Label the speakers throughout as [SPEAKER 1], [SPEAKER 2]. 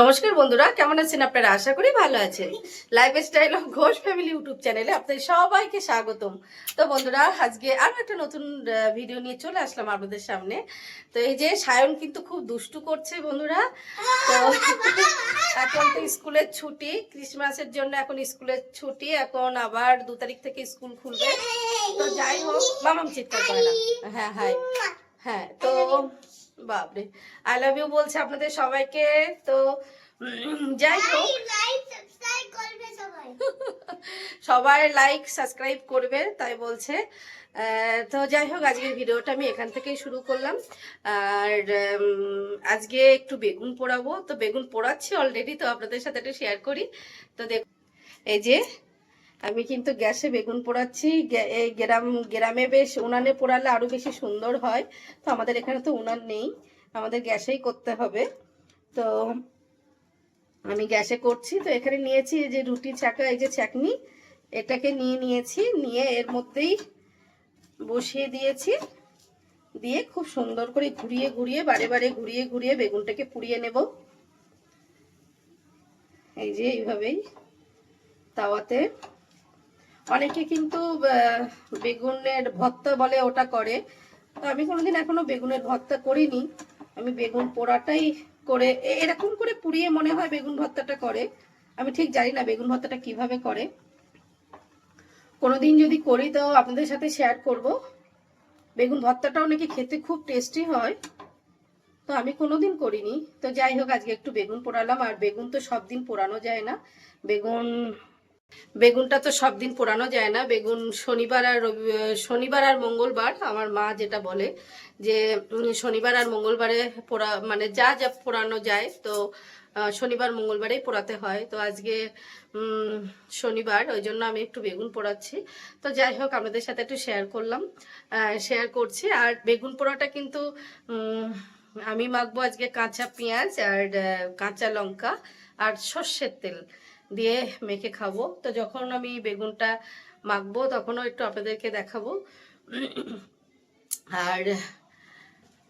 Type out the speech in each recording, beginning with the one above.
[SPEAKER 1] নমস্কার বন্ধুরা, কেমন আছেন আপনারা? আশা করি ভালো আছেন। Lifestyle of Ghosh family YouTube চ্যানেলে আপনাদের সবাইকে স্বাগতম। তো বন্ধুরা, আজকে আরও একটা নতুন ভিডিও নিয়ে চলে আসলাম আপনাদের সামনে। তো এই যে সায়ন কিন্তু খুব দুষ্টু করছে বন্ধুরা। তো এখন তো স্কুলের ছুটি ক্রিসমাসের জন্য এখন স্কুলের ছুটি, এখন আবার দু তারিখ থেকে স্কুল খুলবে। তো যাই হোক, মামাম চিৎকার করে না। হ্যাঁ হ্যাঁ হ্যাঁ তো বাপরে আই লাভ ইউ বলছে আপনাদের সবাইকে তো যাই হোক। সবাই। লাইক সাবস্ক্রাইব করবে তাই বলছে। তো যাই হোক আজকের ভিডিওটা আমি এখান থেকেই শুরু করলাম। আর আজকে একটু বেগুন পোড়াবো। তো বেগুন পোড়াচ্ছি অলরেডি তো আপনাদের সাথে একটু শেয়ার করি। তো দেখ এই যে আমি কিন্তু গ্যাসে বেগুন পোড়াচ্ছি। গ্রাম, গ্রামে বেশ উনানে পোড়ালে আরও বেশি সুন্দর হয়। তো আমাদের এখানে তো উনান নেই। আমাদের গ্যাসেই করতে হবে। তো আমি গ্যাসে করছি। তো এখানে নিয়েছি এই যে রুটি চাকা এই যে চাকনি এটাকে নিয়ে নিয়েছি। নিয়ে এর মধ্যেই বসিয়ে দিয়েছি। দিয়ে খুব সুন্দর করে ঘুরিয়ে ঘুরিয়ে, বারে বারে ঘুরিয়ে ঘুরিয়ে বেগুনটাকে পুড়িয়ে নেব। এই যে এইভাবেই তাওয়াতে অনেকে কিন্তু বেগুনের ভর্তা বলে ওটা করে। তো আমি কোনোদিন এখনও বেগুনের ভর্তা করিনি। আমি বেগুন পোড়াটাই করে এরকম করে পুড়িয়ে মনে হয় বেগুন ভর্তাটা করে। আমি ঠিক জানি না বেগুন ভর্তাটা কীভাবে করে। কোনোদিন যদি করি তো আপনাদের সাথে শেয়ার করব। বেগুন ভর্তাটাও নাকি খেতে খুব টেস্টি হয়। তো আমি কোনোদিন করিনি। তো যাই হোক, আজকে একটু বেগুন পোড়ালাম। আর বেগুন তো সব দিন পোড়ানো যায় না। বেগুন বেগুনটা তো সব দিন পোড়ানো যায় না। বেগুন শনিবার আর রবি- শনিবার আর মঙ্গলবার আমার মা যেটা বলে যে শনিবার আর মঙ্গলবারে পোড়া মানে যা যা পোড়ানো যায় তো শনিবার মঙ্গলবারেই পোড়াতে হয়। তো আজকে শনিবার ওই জন্য আমি একটু বেগুন পোড়াচ্ছি। তো যাই হোক, আপনাদের সাথে একটু শেয়ার করলাম। শেয়ার করছি। আর বেগুন পোড়াটা কিন্তু আমি মাখবো আজকে কাঁচা পেঁয়াজ আর কাঁচা লঙ্কা আর সর্ষের তেল। দিয়ে মেখে খাব। তো যখন আমি বেগুনটা মাখবো, তখনও একটু আপনাদেরকে দেখাবো। আর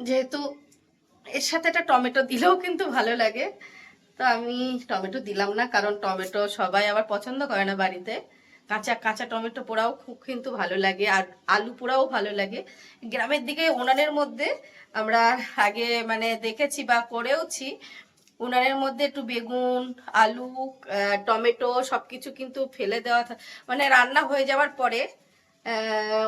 [SPEAKER 1] যেহেতু এর সাথে একটা টমেটো দিলেও কিন্তু ভালো লাগে, তো আমি টমেটো দিলাম না, কারণ টমেটো সবাই আবার পছন্দ করে না বাড়িতে। কাঁচা কাঁচা টমেটো পোড়াও খুব কিন্তু ভালো লাগে, আর আলু পোড়াও ভালো লাগে। গ্রামের দিকে উনানের মধ্যে আমরা আগে মানে দেখেছি বা করেওছি উনানের মধ্যে একটু বেগুন, আলু টমেটো সবকিছু কিন্তু ফেলে দেওয়া মানে রান্না হয়ে যাওয়ার পরে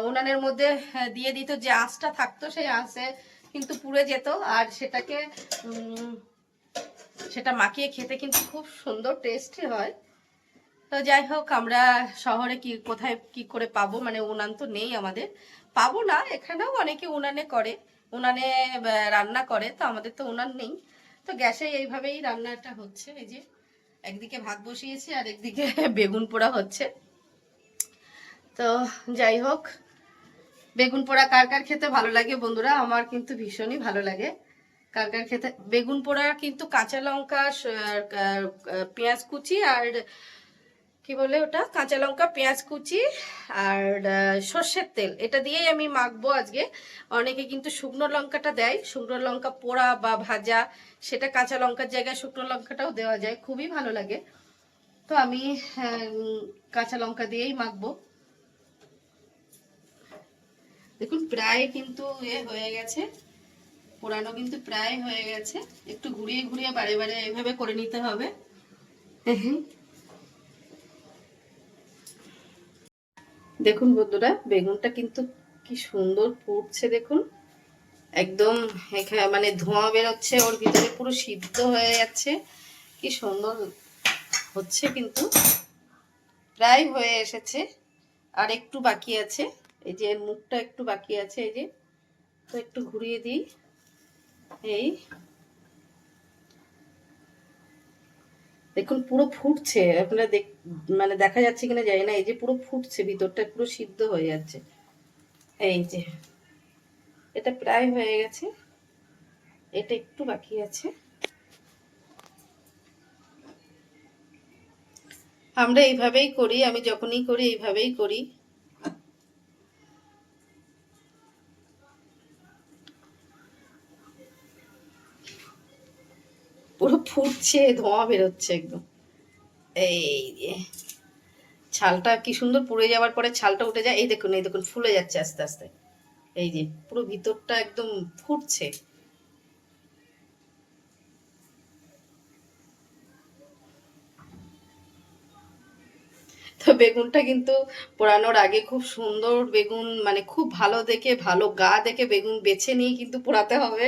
[SPEAKER 1] উনানের মধ্যে দিয়ে দিত যে আঁচটা থাকতো সেই আঁচে কিন্তু পুড়ে যেত আর সেটাকে সেটা মাখিয়ে খেতে কিন্তু খুব সুন্দর টেস্টি হয়। তো যাই হোক, আমরা শহরে কি, কোথায় কি করে পাবো? মানে উনান তো নেই আমাদের। পাবো না, এখানেও অনেকে উনানে করে। উনানে রান্না করে, তো আমাদের তো উনান নেই। তো গ্যাসে এইভাবেই রান্নাটা হচ্ছে। এই যে একদিকে ভাত বসিয়েছি আর একদিকে বেগুন পোড়া হচ্ছে। তো যাই হোক, বেগুন পোড়া কার কার খেতে ভালো লাগে বন্ধুরা? আমার কিন্তু ভীষণই ভালো লাগে। কার কার খেতে, বেগুন পোড়া কিন্তু কাঁচা লঙ্কা পেঁয়াজ কুচি আর কি বলে ওটা? কাঁচা লঙ্কা, পেঁয়াজ কুচি আর সর্ষের তেল। এটা দিয়েই আমি মাখবো আজকে। অনেকে কিন্তু শুকনো লঙ্কাটা দেয়। শুকনো লঙ্কা পোড়া বা ভাজা, সেটা কাঁচা লঙ্কার জায়গায় শুকনো লঙ্কাটাও দেওয়া যায়। খুবই ভালো লাগে। তো আমি কাঁচা লঙ্কা দিয়েই মাখবো। দেখুন, প্রায় কিন্তু এ হয়ে গেছে। পোড়ানো কিন্তু প্রায় হয়ে গেছে। একটু ঘুরিয়ে ঘুরিয়ে বারে বারে এভাবে করে নিতে হবে। দেখুন বন্ধুরা, বেগুনটা কিন্তু কি সুন্দর ফুটছে দেখুন। একদম এখানে মানে ধোঁয়া বেরোচ্ছে, ওর ভিতরে পুরো সিদ্ধ হয়ে যাচ্ছে। কি সুন্দর হচ্ছে কিন্তু। প্রায় হয়ে এসেছে, আর একটু বাকি আছে। এই যে মুখটা একটু বাকি আছে, এই যে। তো একটু ঘুরিয়ে দিই। এই দেখুন, পুরো ফুটছে। আপনারা দেখ মানে দেখা যাচ্ছে কিনা জানি না, এই যে পুরো ফুটছে, ভিতরটা পুরো সিদ্ধ হয়ে যাচ্ছে। এই যে, এটা প্রায় হয়ে গেছে। এটা একটু বাকি আছে। আমরা এইভাবেই করি, আমি যখনই করি, এইভাবেই করি। পুরো ফুটছে, ধোঁয়া বেরোচ্ছে একদম। এই যে, ছালটা কি সুন্দর পুড়ে যাওয়ার পরে ছালটা উঠে যায়। এই দেখুন এই দেখুন, ফুলে যাচ্ছে আস্তে আস্তে। এই যে, পুরো ভিতরটা একদম ফুটছে। তো বেগুনটা কিন্তু পোড়ানোর আগে খুব সুন্দর বেগুন মানে খুব ভালো দেখে, ভালো গা দেখে বেগুন বেছে নিয়ে কিন্তু পোড়াতে হবে।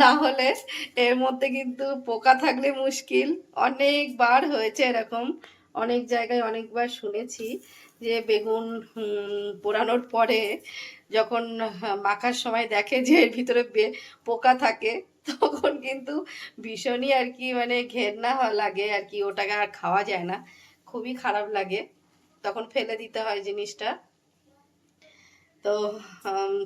[SPEAKER 1] না হলে এর মধ্যে কিন্তু পোকা থাকলে মুশকিল। অনেকবার হয়েছে এরকম। অনেক জায়গায় অনেকবার শুনেছি যে বেগুন পোড়ানোর পরে যখন মাখার সময় দেখে যে এর ভিতরে পোকা থাকে, তখন কিন্তু ভীষণই আর কি মানে ঘেন্না লাগে আর কি। ওটাকে আর খাওয়া যায় না। খুবই খারাপ লাগে। তখন ফেলে দিতে হয় জিনিসটা। তো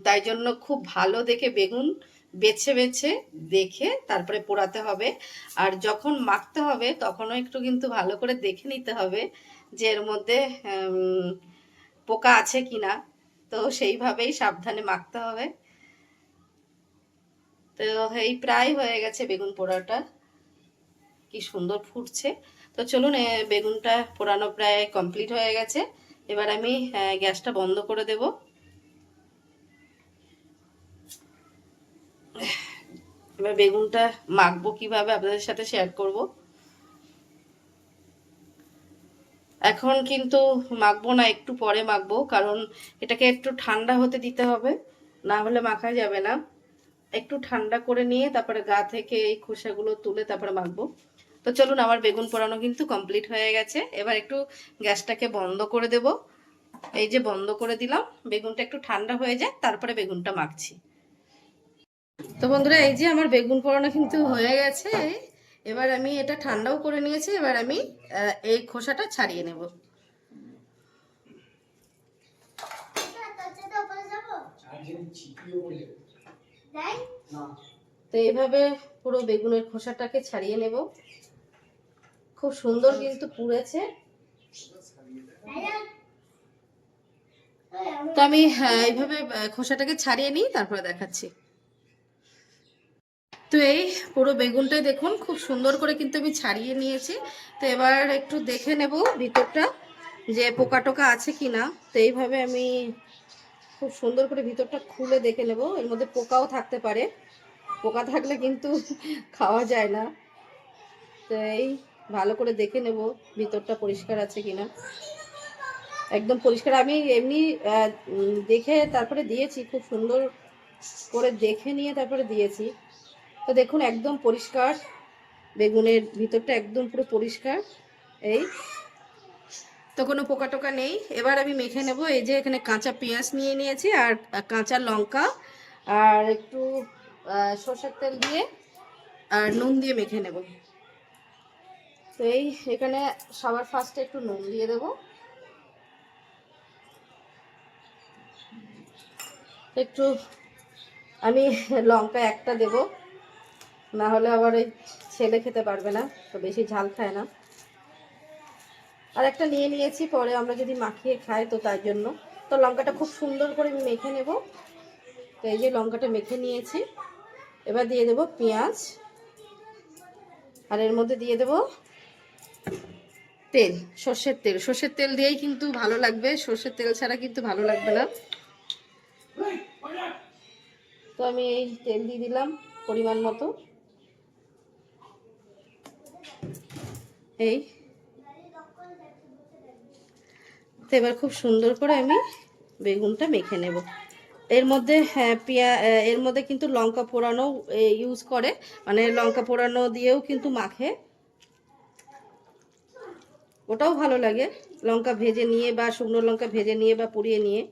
[SPEAKER 1] তাই জন্য খুব ভালো দেখে বেগুন বেছে বেছে দেখে তারপরে পোড়াতে হবে। আর যখন মাখতে হবে তখনও একটু কিন্তু ভালো করে দেখে নিতে হবে যে এর মধ্যে পোকা আছে কি না তো সেইভাবেই সাবধানে মাখতে হবে। তো এই প্রায় হয়ে গেছে বেগুন পোড়াটা। কি সুন্দর ফুটছে। তো চলুন বেগুনটা পোড়ানো প্রায় কমপ্লিট হয়ে গেছে। এবার আমি গ্যাসটা বন্ধ করে দেব। এবার বেগুনটা মাখবো কীভাবে আপনাদের সাথে শেয়ার করব। এখন কিন্তু মাখবো না, একটু পরে মাখবো, কারণ এটাকে একটু ঠান্ডা হতে দিতে হবে, না হলে মাখা যাবে না। একটু ঠান্ডা করে নিয়ে তারপরে গা থেকে এই খোসাগুলো তুলে তারপরে মাখবো। তো চলুন আমার বেগুন পোড়ানো কিন্তু কমপ্লিট হয়ে গেছে। এবার একটু গ্যাসটাকে বন্ধ করে দেব। এই যে বন্ধ করে দিলাম বেগুনটা একটু ঠান্ডা হয়ে যায় তারপরে বেগুনটা মাখছি। তো বন্ধুরা এই যে আমার বেগুন পোড়ানো কিন্তু হয়ে গেছে। এবার আমি এটা ঠান্ডাও করে নিয়েছি এবার আমি এই খোসাটা ছাড়িয়ে নেব। তো এইভাবে পুরো বেগুনের খোসাটাকে ছাড়িয়ে নেব। খুব সুন্দর কিন্তু পুড়েছে। তো আমি হ্যাঁ, এইভাবে খোসাটাকে ছাড়িয়ে নিই তারপরে দেখাচ্ছি। তো এই পুরো বেগুনটাই দেখুন খুব সুন্দর করে কিন্তু আমি ছাড়িয়ে নিয়েছি। তো এবার একটু দেখে নেব ভিতরটা যে পোকা টোকা আছে কি না তো এইভাবে আমি খুব সুন্দর করে ভিতরটা খুলে দেখে নেব। এর মধ্যে পোকাও থাকতে পারে। পোকা থাকলে কিন্তু খাওয়া যায় না। তো এই ভালো করে দেখে নেব ভিতরটা পরিষ্কার আছে কিনা। একদম পরিষ্কার। আমি এমনি দেখে তারপরে দিয়েছি, খুব সুন্দর করে দেখে নিয়ে তারপরে দিয়েছি। তো দেখুন, একদম পরিষ্কার। বেগুনের ভিতরটা একদম পুরো পরিষ্কার। এই। তো কোনো পোকা টোকা নেই। এবার আমি মেখে নেব। এই যে এখানে কাঁচা পেঁয়াজ নিয়ে নিয়েছি আর কাঁচা লঙ্কা আর একটু সর্ষের তেল দিয়ে আর নুন দিয়ে মেখে নেব। তো এই এখানে সবার ফার্স্টে একটু নুন দিয়ে দেবো। একটু আমি লঙ্কা একটা দেব। না হলে আবার ওই ছেলে খেতে পারবে না, তো বেশি ঝাল খায় না। আর একটা নিয়ে নিয়েছি, পরে আমরা যদি মাখিয়ে খাই তো তার জন্য। তো লঙ্কাটা খুব সুন্দর করে মেখে নেব। তো এই যে লঙ্কাটা মেখে নিয়েছি, এবার দিয়ে দেব পেঁয়াজ। আর এর মধ্যে দিয়ে দেব তেল, সর্ষের তেল। সর্ষের তেল দিয়েই কিন্তু ভালো লাগবে। সর্ষের তেল ছাড়া কিন্তু ভালো লাগবে না। তো আমি এই তেল দিয়ে দিলাম পরিমাণ মতো। এই। তো এবার খুব সুন্দর করে আমি বেগুনটা মেখে নেব। এর মধ্যে হ্যাঁ পিয়া, এর মধ্যে কিন্তু লঙ্কা পোড়ানো ইউজ করে। মানে লঙ্কা পোড়ানো দিয়েও কিন্তু মাখে। ওটাও ভালো লাগে। লঙ্কা ভেজে নিয়ে বা শুকনো লঙ্কা ভেজে নিয়ে বা পুড়িয়ে নিয়ে,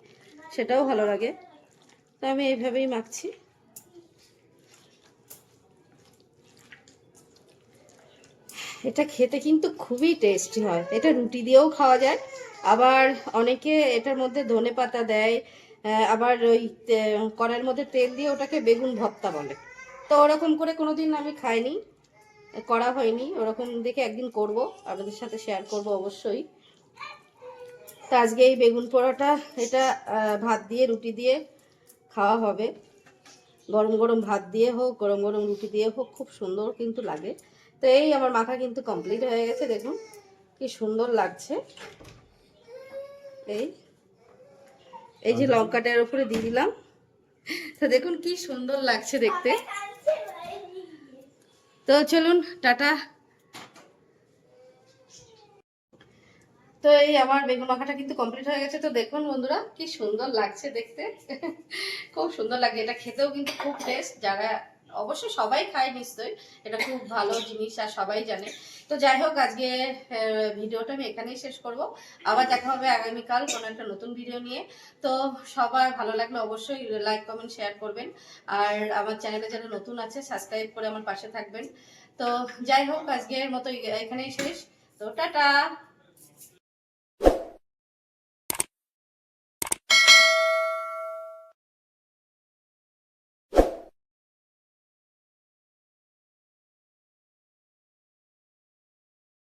[SPEAKER 1] সেটাও ভালো লাগে। তো আমি এইভাবেই মাখছি। এটা খেতে কিন্তু খুবই টেস্টি হয়। এটা রুটি দিয়েও খাওয়া যায়। আবার অনেকে এটার মধ্যে ধনে পাতা দেয় আবার ওই কড়াইয়ের মধ্যে তেল দিয়ে ওটাকে বেগুন ভর্তা বলে। তো ওরকম করে কোনোদিন আমি খাইনি। করা হয়নি ওরকম দেখে একদিন করব আপনাদের সাথে শেয়ার করব অবশ্যই। তো আজকে এই বেগুন পোড়াটা এটা ভাত দিয়ে রুটি দিয়ে খাওয়া হবে। গরম গরম ভাত দিয়ে হোক গরম গরম রুটি দিয়ে হোক খুব সুন্দর কিন্তু লাগে। তো এই আমার মাখা কিন্তু কমপ্লিট হয়ে গেছে দেখুন কি সুন্দর লাগছে। এই এই যে লঙ্কাটার উপরে দিয়ে দিলাম। তো দেখুন কি সুন্দর লাগছে দেখতে। তো চলুন, টাটা। তো এই আমার বেগুন মাখাটা কিন্তু কমপ্লিট হয়ে গেছে। তো দেখুন বন্ধুরা, কি সুন্দর লাগছে দেখতে। খুব সুন্দর লাগে। এটা খেতেও কিন্তু খুব টেস্ট যারা অবশ্য সবাই খায় নিশ্চয়ই। এটা খুব ভালো জিনিস আর সবাই জানে। তো যাই হোক, আজকে ভিডিওটা আমি এখানেই শেষ করব। আবার দেখা হবে আগামীকাল কোনো একটা নতুন ভিডিও নিয়ে। তো সবার ভালো লাগলে অবশ্যই লাইক কমেন্ট শেয়ার করবেন। আর আমার চ্যানেলে যারা নতুন আছে সাবস্ক্রাইব করে আমার পাশে থাকবেন। তো যাই হোক, আজকের মতো এখানেই শেষ। তো টাটা!